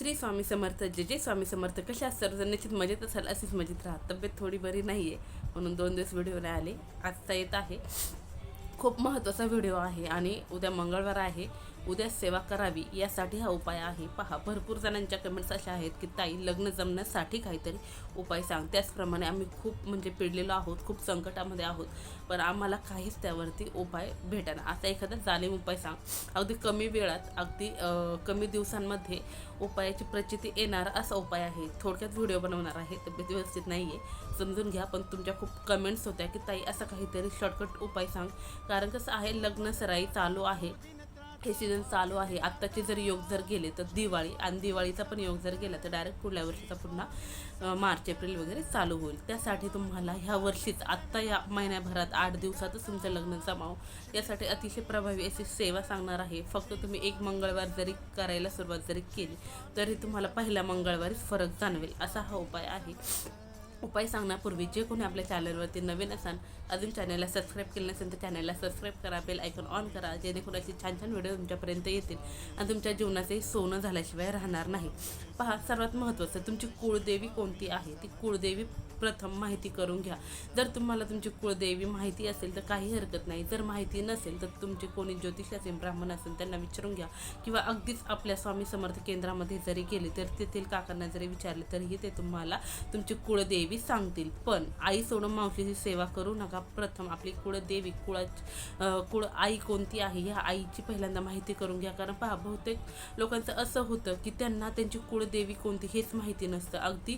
श्री स्वामी समर्थ जे जे स्वामी समर्थ कशा असतात सर्वजण निश्चित मजेत असाल अशीच मजेत राहा. तब्येत थोडी बरी नाही आहे म्हणून दोन दिवस व्हिडिओ नाही आले. आजचा येत आहे. खूप महत्त्वाचा व्हिडिओ आहे आणि उद्या मंगळवार आहे. उद्या सेवा करावी यासाठी हा उपाय आहे. पहा भरपूर जणांच्या कमेंट्स अशा आहेत की ताई लग्न जमण्यासाठी काहीतरी उपाय सांग. त्याचप्रमाणे आम्ही खूप म्हणजे पिडलेलो आहोत खूप संकटामध्ये आहोत पण आम्हाला काहीच त्यावरती उपाय भेटेना. असा एखादा जालिम उपाय सांग. अगदी कमी वेळात अगदी कमी दिवसांमध्ये उपायाची प्रचिती येणार असा उपाय आहे. थोडक्यात व्हिडिओ बनवणार आहे तब्येत व्यवस्थित नाही आहे समजून घ्या पण तुमच्या खूप कमेंट्स होत्या की ताई असा काहीतरी शॉर्टकट उपाय सांग. कारण कसं आहे लग्न सराई चालू आहे. हे सीझन चालू आहे. आत्ताचे जर योग जर गेले तर दिवाळी आणि दिवाळीचा पण योग जर गेला तर डायरेक्ट पुढल्या वर्षीचा पुन्हा मार्च एप्रिल वगैरे चालू होईल. त्यासाठी तुम्हाला ह्या वर्षीच आत्ता या महिन्याभरात आठ दिवसातच तुमचं लग्न जमावं. यासाठी अतिशय प्रभावी अशी सेवा सांगणार आहे. फक्त तुम्ही एक मंगळवार जरी करायला सुरुवात जरी केली तरी तुम्हाला पहिल्या मंगळवारीच फरक जाणवेल. असा हा उपाय आहे. उपाय सांगण्यापूर्वी जे कोणी आपल्या चॅनलवरती नवीन असाल अजून चॅनलला सबस्क्राईब केलं नसेल तर चॅनलला सबस्क्राईब करा बेल आयकॉन ऑन करा जेणेकरून अशी छान छान व्हिडिओ तुमच्यापर्यंत येतील आणि तुमच्या जीवनाचे सोनं झाल्याशिवाय राहणार नाही. पहा सर्वात महत्त्वाचं तुमची कुळदेवी कोणती आहे? ती कुळदेवी प्रथम माहिती करून घ्या. जर तुम्हाला तुमची कुळदेवी माहिती असेल तर काही हरकत नाही. जर माहिती नसेल तर तुमचे कोणी ज्योतिष असेल ब्राह्मण असेल त्यांना विचारून घ्या. किंवा अगदीच आपल्या स्वामी समर्थ केंद्रामध्ये जरी गेले तर तेथील काकांना जरी विचारले तरीही ते तुम्हाला तुमची कुळदेवी सांगतील. पण आई सोडून मावशीची सेवा करू नका. प्रथम आपली कुळदेवी कुळा कुळाची कुळ आई कोणती आहे ह्या आईची पहिल्यांदा माहिती करून घ्या. कारण पहा बहुतेक लोकांचं असं होतं की त्यांना त्यांची कुळदेवी कोणती हेच माहिती नसतं. अगदी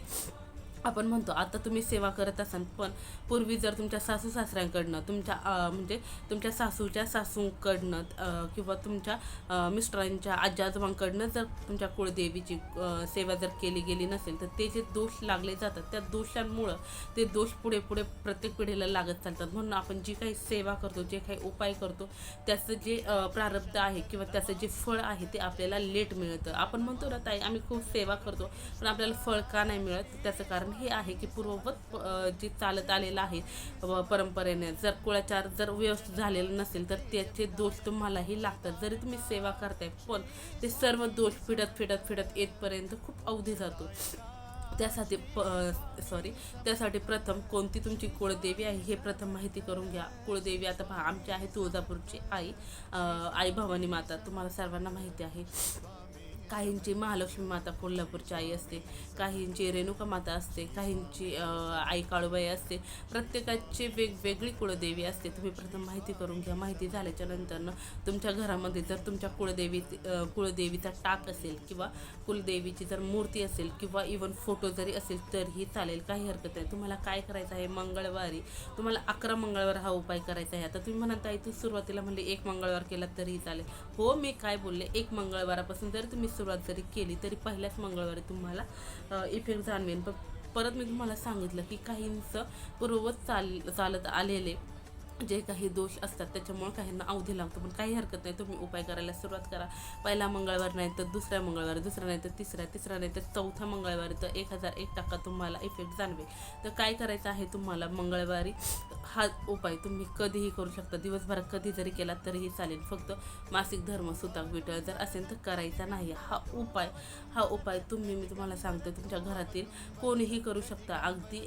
आपण म्हणतो आता तुम्ही सेवा करत असाल पण पूर्वी जर तुमच्या सासू सासऱ्यांकडनं तुमच्या म्हणजे तुमच्या सासूच्या सासूंकडनं किंवा तुमच्या मिस्टरांच्या आजी आजोबांकडनं जर तुमच्या कुळदेवीची सेवा जर केली गेली नसेल तर ते जे दोष लागले जातात त्या दोषांमुळं ते दोष पुढे पुढे प्रत्येक पिढीला लागत चालतात. म्हणून आपण जी काही सेवा करतो जे काही उपाय करतो त्याचं जे प्रारब्ध आहे किंवा त्याचं जे फळ आहे ते आपल्याला लेट मिळतं. आपण म्हणतो ना ताई आम्ही खूप सेवा करतो पण आपल्याला फळ का नाही मिळत? त्याचं कारण हे आहे की पूर्ववत जे चालत आलेलं आहे व परंपरेने जर कुळाचार जर व्यवस्थित झालेलं नसेल तर त्याचे दोष तुम्हालाही लागतात. जरी तुम्ही सेवा करताय पण ते सर्व दोष फिडत फिडत फिडत येतपर्यंत खूप अवधी जातो. त्यासाठी प सॉरी त्यासाठी प्रथम कोणती तुमची कुळदेवी आहे हे प्रथम माहिती करून घ्या. कुळदेवी आता पहा आमची आहे तुळजापूरची आई आई भवानी माता. तुम्हाला सर्वांना माहिती आहे. काहींची महालक्ष्मी माता कोल्हापूरची आई असते काहींची रेणुका माता असते काहींची आई काळूबाई असते. प्रत्येकाची वेगवेगळी कुळदेवी असते. तुम्ही प्रथम माहिती करून घ्या. माहिती झाल्याच्या नंतरनं तुमच्या घरामध्ये जर तुमच्या कुळदेवी कुळदेवीचा टाक असेल किंवा कुलदेवीची जर मूर्ती असेल किंवा इवन फोटो जरी असेल तरीही चालेल. काही हरकत नाही. तुम्हाला काय करायचं आहे? मंगळवारी तुम्हाला अकरा मंगळवार हा उपाय करायचा आहे. आता तुम्ही म्हणत आहे तू सुरुवातीला म्हणले एक मंगळवार केला तरीही चालेल. हो मी काय बोलले? एक मंगळवारापासून जर तुम्ही सुरुवात जरी केली तरी पहिल्याच मंगळवारी तुम्हाला इफेक्ट जाणवेल पण परत मी तुम्हाला सांगितलं की काहींचं पूर्ववत चाल चालत आलेले जे काही दोष असतात त्याच्यामुळे काहींना अवधी लागतो पण काही हरकत नाही. तुम्ही उपाय करायला सुरुवात करा. पहिला मंगळवार नाही तर दुसऱ्या मंगळवारी दुसरा नाही तर तिसऱ्या तिसरा नाही तर चौथ्या मंगळवारी तर एक हजार एक टक्का तुम्हाला इफेक्ट जाणवेल. तर काय करायचं आहे तुम्हाला? मंगळवारी हा उपाय तुम्ही कधीही करू शकता. दिवसभरात कधी जरी केला तरीही चालेल. फक्त मासिक धर्म सुताक विटळ जर असेल तर करायचा नाही. हा उपाय हा उपाय तुम्ही मी तुम्हाला सांगते. तुमच्या घरातील कोणीही करू शकता. अगदी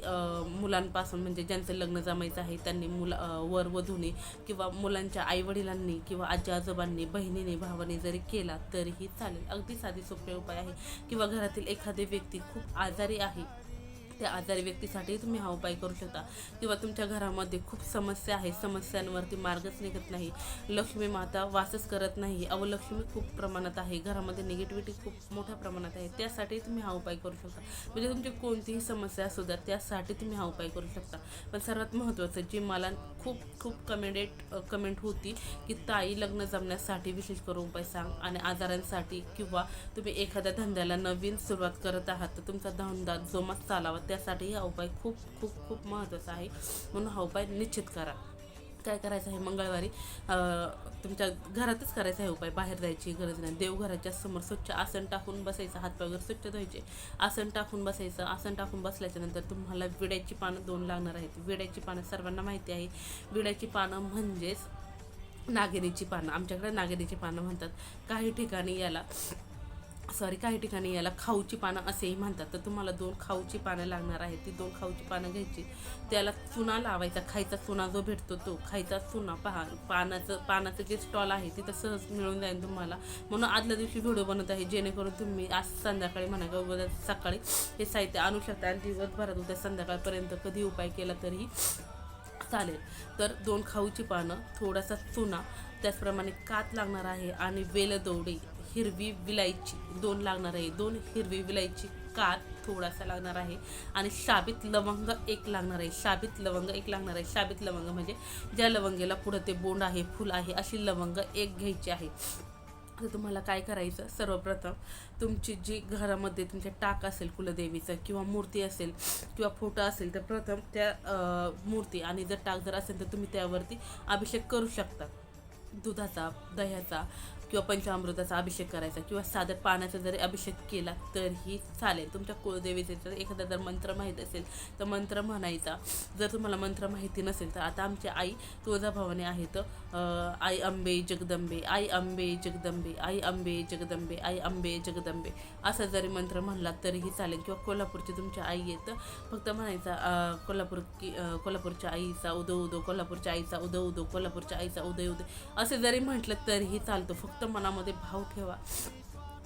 मुलांपासून म्हणजे ज्यांचं लग्न जमायचं आहे त्यांनी मुला वर वधूने किंवा मुलांच्या आईवडिलांनी किंवा आजी आजोबांनी बहिणीने भावाने जरी केला तरीही चालेल. अगदी साधी सोपे उपाय आहे. किंवा घरातील एखादी व्यक्ती खूप आजारी आहे त्या आजारी व्यक्तीसाठी तुम्ही हा उपाय करू शकता. किंवा तुमच्या घरामध्ये खूप समस्या आहे समस्यांवरती मार्गच निघत नाही. लक्ष्मी माता वासच करत नाही. अवलक्ष्मी खूप प्रमाणात आहे. घरामध्ये निगेटिव्हिटी खूप मोठ्या प्रमाणात आहे. त्यासाठी तुम्ही हा उपाय करू शकता. म्हणजे तुमची कोणतीही समस्या असू द्या त्यासाठी तुम्ही हा उपाय करू शकता. पण सर्वात महत्त्वाचं जी मला खूप खूप कमेंडेट कमेंट होती की ताई लग्न जमण्यासाठी विशेष करून उपाय सांग आणि आजारांसाठी किंवा तुम्ही एखाद्या धंद्याला नवीन सुरुवात करत आहात तर तुमचा धंदा जोमात चालावा. त्यासाठी हा उपाय खूप खूप खूप महत्त्वाचा आहे. म्हणून हा उपाय निश्चित करा. काय करायचं आहे? मंगळवारी तुमच्या घरातच करायचा आहे उपाय. बाहेर जायची गरज नाही. देवघराच्या समोर स्वच्छ आसन टाकून बसायचं. हात वगैरे स्वच्छ धुवायचे. आसन टाकून बसायचं. आसन टाकून बसल्याच्या नंतर तुम्हाला विड्याची पानं दोन लागणार आहेत. विड्याची पानं सर्वांना माहिती आहे. विड्याची पानं म्हणजेच नागिनीची पानं. आमच्याकडे नागिनीची पानं म्हणतात. काही ठिकाणी याला सॉरी काही ठिकाणी याला खाऊची पानं असेही म्हणतात. तर तुम्हाला दोन खाऊची पानं लागणार आहेत. ती दोन खाऊची पानं घ्यायची. त्याला चुना लावायचा. खायचा चुना जो भेटतो तो. खायचा चुना. पहा पानाचं पानाचं जे स्टॉल आहे तिथं सहज मिळून जाईल तुम्हाला. म्हणून आदल्या दिवशी व्हिडिओ बनवत आहे. जेणेकरून तुम्ही आज संध्याकाळी म्हणा किंवा उद्या सकाळी हे साहित्य आणू शकता. आणि दिवसभरात उद्या संध्याकाळपर्यंत कधी उपाय केला तरीही चालेल. तर दोन खाऊची पानं थोडासा चुना त्याचप्रमाणे कात लागणार आहे आणि वेलदोडे. हिरवी विलायची. दोन लागणार आहे. दोन हिरवी विलायची कात थोडासा लागणार आहे. आणि शाबित लवंग एक लागणार आहे. शाबित लवंग एक लागणार आहे. शाबित लवंग म्हणजे ज्या लवंगेला पुढं ते बोंड आहे फुल आहे अशी लवंग एक घ्यायची आहे. तर तुम्हाला काय करायचं? सर्वप्रथम तुमची जी घरामध्ये तुमच्या टाक असेल कुलदेवीचं किंवा मूर्ती असेल किंवा फोटो असेल तर प्रथम त्या मूर्ती आणि जर टाक जर असेल तर तुम्ही त्यावरती अभिषेक करू शकता. दुधाचा दह्याचा किंवा पंचामृताचा अभिषेक करायचा किंवा साधं पाण्याचा जरी अभिषेक केला तरीही चालेल. तुमच्या कुळदेवीचे जर एखादा जर मंत्र माहीत असेल तर मंत्र म्हणायचा. जर तुम्हाला मंत्र माहिती नसेल तर आता आमची आई तुळजाभवानी आहेत. आई अंबे जगदंबे आई अंबे जगदंबे आई अंबे जगदंबे आई अंबे जगदंबे असं जरी मंत्र म्हणला तरीही चालेल. किंवा कोल्हापूरची तुमची आई येतं फक्त म्हणायचा कोल्हापूर की कोल्हापूरच्या आईचा उदो उदो कोल्हापूरच्या आईचा उदो उदो कोल्हापूरच्या आईचा उदय उदय असे जरी म्हटलं तरीही चालतो. फक्त मनामध्ये भाव ठेवा.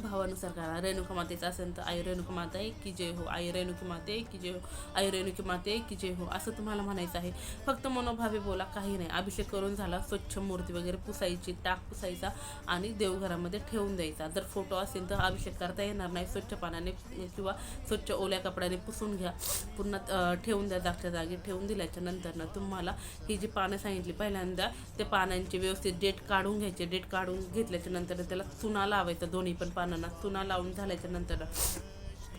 भावानुसार करा. रेणुका मातेचं असेल तर आई रेणुका माता आहे की जय हो. आई रेणुकी माते की जय हो. आई रेणुकी माते की जय हो. असं तुम्हाला म्हणायचं आहे. फक्त मनोभावे बोला काही नाही. अभिषेक करून झाला स्वच्छ मूर्ती वगैरे पुसायची टाक पुसायचा आणि देवघरामध्ये ठेवून द्यायचा. जर फोटो असेल तर अभिषेक करता येणार नाही. स्वच्छ पाण्याने किंवा स्वच्छ ओल्या कपड्याने पुसून घ्या. पुन्हा ठेवून द्या जागच्या जागी. ठेवून दिल्याच्या नंतर तुम्हाला ही जी पानं सांगितली पहिल्यांदा ते पानांचे व्यवस्थित डेट काढून घ्यायचे. डेट काढून घेतल्याच्या नंतर त्याला चुना लावायचा. दोन्ही पण पानं पानांना चुना लावून झाल्याच्यानंतर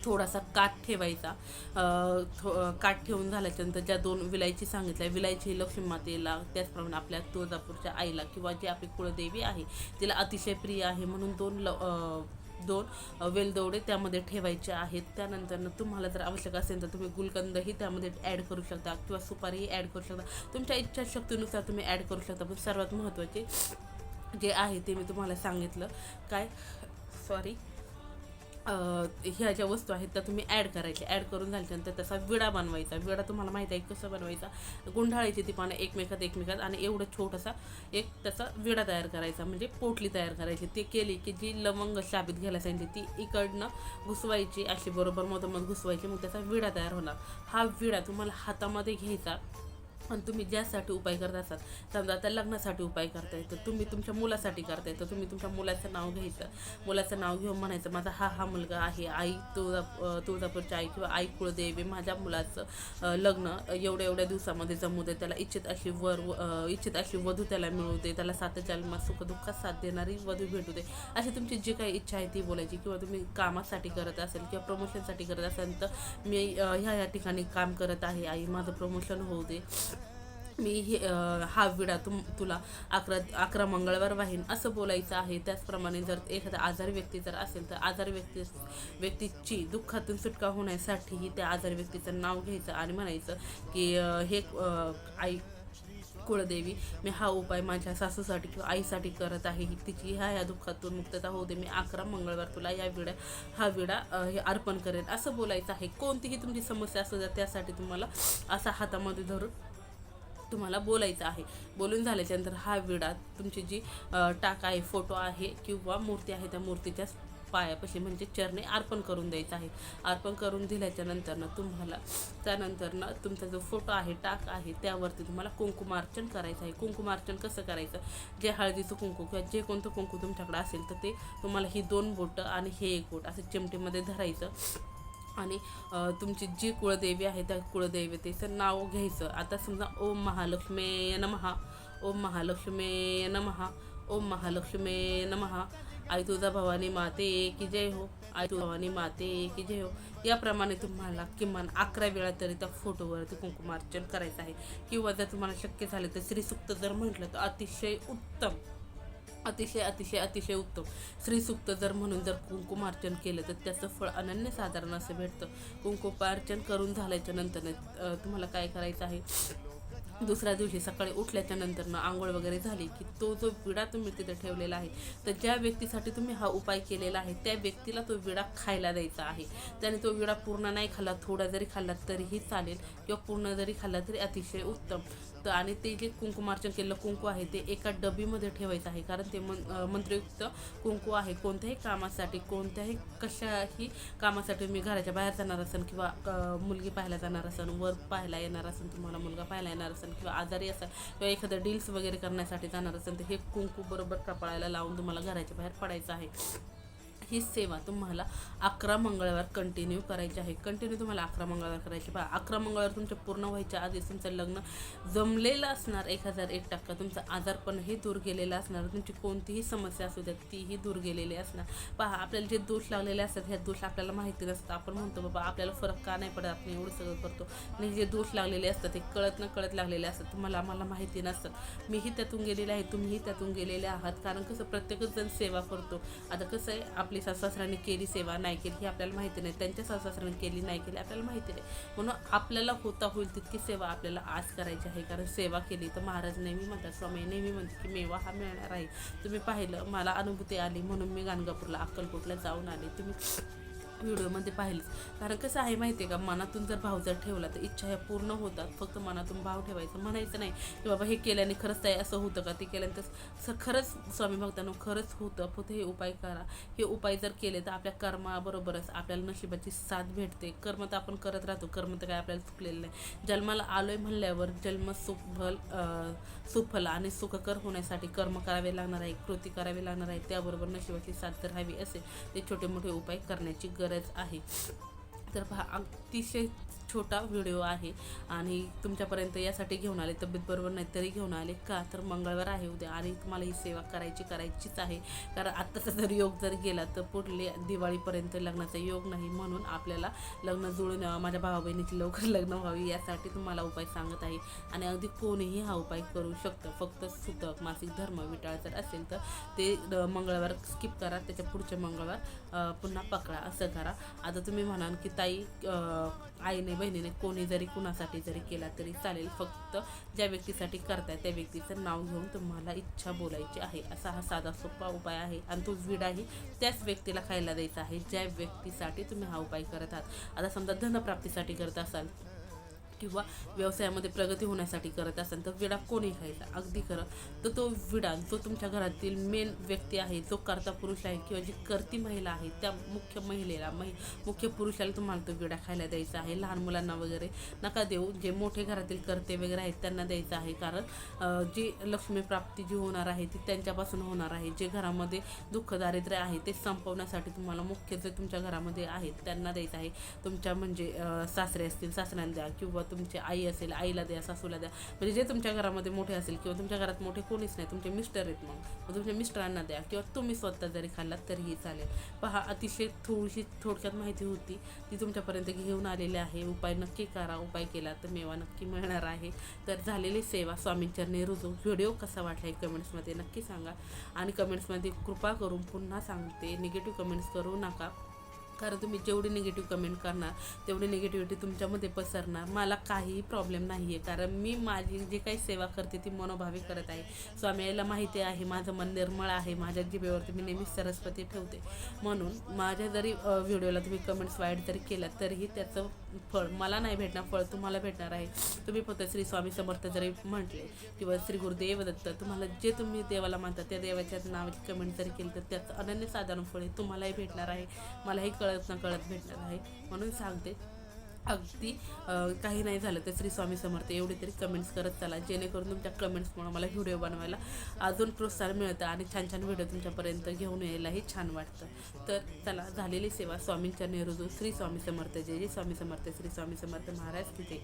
थोडासा काठ ठेवायचा. थो काठ ठेवून झाल्याच्यानंतर ज्या दोन विलायची सांगितल्या विलायची लक्ष्मी मातेला त्याचप्रमाणे आपल्या तुळजापूरच्या आईला किंवा जी आपली कुळदेवी आहे तिला अतिशय प्रिय आहे म्हणून दोन ल दोन वेलदोडे त्यामध्ये ठेवायचे आहेत. त्यानंतर तुम्हाला जर आवश्यक असेल तर तुम्ही गुलकंदही त्यामध्ये ॲड करू शकता किंवा सुपारीही ॲड करू शकता. तुमच्या इच्छाशक्तीनुसार तुम्ही ॲड करू शकता. पण सर्वात महत्त्वाचे जे आहे ते मी तुम्हाला सांगितलं. काय? सॉरी ह्या ज्या वस्तू आहेत त्या तुम्ही ॲड करायच्या. ॲड करून झाल्यानंतर त्याचा विडा बनवायचा. विडा तुम्हाला माहीत आहे कसं बनवायचा? गुंढाळायची ती पानं एकमेकात एकमेकात आणि एवढं छोटासा एक त्याचा विडा तयार करायचा. म्हणजे पोटली तयार करायची. ते केली की जी लवंग शाबीत घ्यायला सांगितली ती इकडनं घुसवायची. अशी बरोबर मधोमध घुसवायची. मग त्याचा विडा तयार होणार. हा विडा तुम्हाला हातामध्ये घ्यायचा. आणि तुम्ही ज्यासाठी उपाय करत असाल समजा आता लग्नासाठी उपाय करताय तर तुम्ही तुमच्या मुलासाठी करताय तर तुम्ही तुमच्या मुलाचं नाव घ्यायचं मुलाचं नाव घेऊन म्हणायचं माझा हा हा मुलगा आहे आई तुळजा तुळजापूरची आई किंवा आई कुळदेवी माझ्या मुलाचं लग्न एवढ्या एवढ्या दिवसामध्ये जमू दे त्याला इच्छित अशी वर इच्छित अशी वधू त्याला मिळू दे त्याला सात जन्मात सुखदुःखात साथ देणारी वधू भेटू दे. अशी तुमची जी काही इच्छा आहे ती बोलायची किंवा तुम्ही कामासाठी करत असेल किंवा प्रमोशनसाठी करत असेल तर मी ह्या ह्या ठिकाणी काम करत आहे आई माझं प्रमोशन होऊ दे. मी हे हा विडा तुम तुला अकरा अकरा मंगळवार वाहीन असं बोलायचं आहे. त्याचप्रमाणे जर एखादा आजारी व्यक्ती जर असेल तर आजारी व्यक्ती व्यक्तीची दुःखातून सुटका होण्यासाठीही त्या आजारी व्यक्तीचं नाव घ्यायचं आणि म्हणायचं की हे आई कुळदेवी मी हा उपाय माझ्या सासूसाठी किंवा आईसाठी करत आहे. तिची ह्या ह्या दुःखातून मुक्तता होऊ दे. मी अकरा मंगळवार तुला या विडा हा विडा हे अर्पण करेन. असं बोलायचं आहे. कोणतीही तुमची समस्या असू द्या त्यासाठी तुम्हाला असा हातामध्ये धरून तुम्हाला बोलायचं आहे. बोलून झाल्याच्यानंतर हा विडा तुमची जी टाक आहे फोटो आहे किंवा मूर्ती आहे त्या मूर्तीच्या पायापाशी म्हणजे चरणे अर्पण करून द्यायचं आहे. अर्पण करून दिल्याच्या नंतरनं तुम्हाला त्यानंतरनं तुमचा जो फोटो आहे टाक आहे त्यावरती तुम्हाला कुंकुमार्चन करायचं आहे. कुंकुमार्चन कसं करायचं? जे हळदीचं कुंकू किंवा जे कोणतं कुंकू तुमच्याकडे असेल तर ते तुम्हाला ही दोन बोटं आणि हे एक बोट असं चिमटीमध्ये धरायचं. आणि तुमची जी कुळदेवी आहे त्या कुळदेवतेचं नाव घ्यायचं. आता समजा ओम महालक्ष्मी नमहा ओम महालक्ष्मी नमहा ओम महालक्ष्मी नमहा. आई तुझा भवानी माते की जय हो. आई तुझा भवानी माते की जय हो. याप्रमाणे तुम्हाला किमान अकरा वेळा तरी त्या फोटोवरती कुंकुमार्चन करायचं आहे. किंवा जर तुम्हाला शक्य झालं तर श्रीसुक्त जर म्हटलं तर अतिशय उत्तम. अतिशय अतिशय अतिशय उत्तम. श्रीसुक्त जर म्हणून जर कुंकुमार्चन केलं तर त्याचं फळ अनन्यसाधारण असं भेटतं. कुंकुमार्चन करून झाल्याच्यानंतर तुम्हाला काय करायचं आहे? दुसऱ्या दिवशी सकाळी उठल्याच्या नंतरनं आंघोळ वगैरे झाली की तो जो विडा तुम्ही तिथे ठेवलेला आहे तर ज्या व्यक्तीसाठी तुम्ही हा उपाय केलेला आहे त्या व्यक्तीला तो विडा खायला द्यायचा आहे. त्याने तो विडा पूर्ण नाही खाल्ला थोडा जरी खाल्ला तरीही चालेल किंवा पूर्ण जरी खाल्ला तरी अतिशय उत्तम. तर आणि ते जे कुंकुमार्चन केलेलं कुंकू आहे ते एका डबीमध्ये ठेवायचं आहे. कारण ते मन मंत्रयुक्त कुंकू आहे. कोणत्याही कामासाठी कोणत्याही कशाही कामासाठी मी घराच्या बाहेर जाणार असेल किंवा मुलगी पाहायला जाणार असेल वर्क पाहायला येणार असेल तुम्हाला मुलगा पाहायला येणार असेल किंवा आजारी असेल किंवा एखादं डील्स वगैरे करण्यासाठी जाणार असेल तर हे कुंकू बरोबर कपाळायला लावून तुम्हाला घराच्या बाहेर पडायचं आहे. ही सेवा तुम्हाला अकरा मंगळवार कंटिन्यू करायची आहे. कंटिन्यू तुम्हाला अकरा मंगळवार करायची पहा अकरा मंगळवार तुमच्या पूर्ण व्हायच्या आधीच तुमचं लग्न जमलेलं असणार. एक हजार एक टक्का तुमचं आजारपणही दूर गेलेलं असणार. तुमची कोणतीही समस्या असू द्या तीही दूर गेलेली असणार. पहा आपल्याला जे दोष लागलेले असतात ह्या दोष आपल्याला माहिती नसतात. आपण म्हणतो बाबा आपल्याला फरक का नाही पडत? आपण एवढं सगळं करतो. आणि जे दोष लागलेले असतात ते कळत न कळत लागलेले असतात. तुम्हाला आम्हाला माहिती नसतात. मीही त्यातून गेलेले आहे तुम्हीही त्यातून गेलेले आहात. कारण कसं प्रत्येकच जण सेवा करतो. आता कसं आहे आपली सासऱ्यांनी केली सेवा नाही केली ही आपल्याला माहिती नाही. त्यांच्या सासऱ्यांनी केली नाही केली आपल्याला माहिती नाही. म्हणून आपल्याला होता होईल तितकी सेवा आपल्याला आज करायची आहे. कारण सेवा केली तर महाराज नेहमी म्हणतात स्वामी नेहमी म्हणते की मेवा हा मिळणार आहे. तुम्ही पाहिलं मला अनुभूती आली म्हणून मी गाणगापूरला अक्कलकोटला जाऊन आले. तुम्ही व्हिडिओमध्ये पाहिलं कारण कसं आहे माहिती आहे का मनातून जर भाव जर ठेवला तर इच्छा ह्या पूर्ण होतात. फक्त मनातून भाव ठेवायचं म्हणायचं नाही की बाबा हे केल्याने खरंच आहे असं होतं का? ते केल्याने तर स- खरंच स्वामी भक्तांनो खरंच होतं. फक्त हे उपाय करा. हे उपाय जर केले तर आपल्या कर्माबरोबरच आपल्याला नशिबाची साथ भेटते. कर्म तर आपण करत राहतो. कर्म तर काय आपल्याला चुकलेलं नाही. जन्माला आलोय म्हणल्यावर जन्म सुफल सुफल आणि सुखकर होण्यासाठी कर्म करावे लागणार आहे कृती करावी लागणार आहे. त्याबरोबर नशिबाची साथ जर हवी असेल ते छोटे मोठे उपाय करण्याची गरज आहे. तर पहा अतिशय छोटा व्हिडिओ आहे आणि तुमच्यापर्यंत यासाठी घेऊन आले तब्येत बरोबर नाही तरी घेऊन आले का? तर मंगळवार आहे उद्या आणि तुम्हाला ही सेवा करायची करायचीच आहे. कारण आत्ताचा जर योग जर गेला तर पुढले दिवाळीपर्यंत लग्नाचा योग नाही म्हणून आपल्याला लग्न जुळून माझ्या भावा बहिणीची लवकर लग्न व्हावी यासाठी तुम्हाला उपाय सांगत आहे. आणि अगदी कोणीही हा उपाय करू शकतं. फक्त सुतक मासिक धर्म विटाळ जर असेल तर ते मंगळवार स्किप करा. त्याच्या पुढचे मंगळवार पुन्हा पकडा. असं करा. आता तुम्ही म्हणाल की ताई आईने बहिणीने कोणी जरी कुणासाठी जरी केला तरी चालेल. फक्त ज्या व्यक्तीसाठी करताय त्या व्यक्तीचं नाव घेऊन तुम्हाला इच्छा बोलायची आहे. असा हा साधा सोपा उपाय आहे. आणि तो विडाही त्याच व्यक्तीला खायला द्यायचा आहे. ज्या व्यक्तीसाठी तुम्ही हा उपाय करत आहात. आता समजा धनप्राप्तीसाठी करत असाल. किंवा व्यवसायामध्ये प्रगती होण्यासाठी करत असाल तर विडा कोणी खायचा? अगदी खरं. तर तो विडा जो तुमच्या घरातील मेन व्यक्ती आहे जो करता पुरुष आहे किंवा जी करती महिला आहे त्या मुख्य महिलेला महि मुख्य पुरुषाला तुम्हाला तो विडा खायला द्यायचा आहे. लहान मुलांना वगैरे नका देऊ. जे मोठे घरातील करते वगैरे आहेत त्यांना द्यायचं आहे. कारण जी लक्ष्मी प्राप्ती जी होणार आहे ती त्यांच्यापासून होणार आहे. जे घरामध्ये दुःख दारिद्र्य आहे ते संपवण्यासाठी तुम्हाला मुख्य जे तुमच्या घरामध्ये आहेत त्यांना द्यायचं आहे. तुमच्या म्हणजे सासरे असतील सासऱ्यांना द्या किंवा तुमची आई असेल आईला द्या सासूला द्या. म्हणजे जे तुमच्या घरामध्ये मोठे असेल किंवा तुमच्या घरात मोठे कोणीच नाही तुमचे मिस्टर आहेत मग. मग तुमच्या मिस्टरांना द्या किंवा तुम्ही स्वतः जरी खाल्लात तरीही चालेल. पहा अतिशय थोडीशी थोडक्यात माहिती होती ती तुमच्यापर्यंत घेऊन आलेली आहे. उपाय नक्की करा. उपाय केला तर मेवा नक्की मिळणार आहे. तर झालेली सेवा स्वामींचरणी रुजू. व्हिडिओ कसा वाटला हे कमेंट्समध्ये नक्की सांगा. आणि कमेंट्समध्ये कृपा करून पुन्हा सांगते. निगेटिव्ह कमेंट्स करू नका. कारण तुम्ही जेवढी निगेटिव्ह कमेंट करणार तेवढी निगेटिव्हिटी तुमच्यामध्ये पसरणार. मला काहीही प्रॉब्लेम नाही आहे कारण मी माझी जी काही सेवा करते ती मनोभावी करत आहे. स्वामी याला माहिती आहे माझं मन निर्मळ आहे. माझ्या जिभेवरती मी नेहमी सरस्वती ठेवते. म्हणून माझ्या जरी व्हिडिओला तुम्ही कमेंट्स वाईट जरी केलात तरीही त्याचं फळ मला नाही भेटणार फळ तुम्हाला भेटणार आहे. तुम्ही फक्त श्री स्वामी समर्थ जरी म्हटले किंवा श्री गुरुदेव दत्त तुम्हाला जे तुम्ही देवाला मानता त्या देवाच्या नावाची कमेंट जरी केली तर त्याचं अनन्यसाधारण फळ हे तुम्हालाही भेटणार आहे. मलाही कळत न कळत भेटणार आहे. म्हणून सांगते अगदी काही नाही झालं तर श्री स्वामी समर्थ एवढे तरी कमेंट्स करत चला जेणेकरून तुमच्या कमेंट्समुळे मला व्हिडिओ बनवायला अजून प्रोत्साहन मिळतं आणि छान छान व्हिडिओ तुमच्यापर्यंत घेऊन यायलाही छान वाटतं. तर चला झालेली सेवा स्वामींच्या नेरुजू श्री स्वामी समर्थ जय जय स्वामी समर्थ श्री स्वामी समर्थ महाराज तिथे.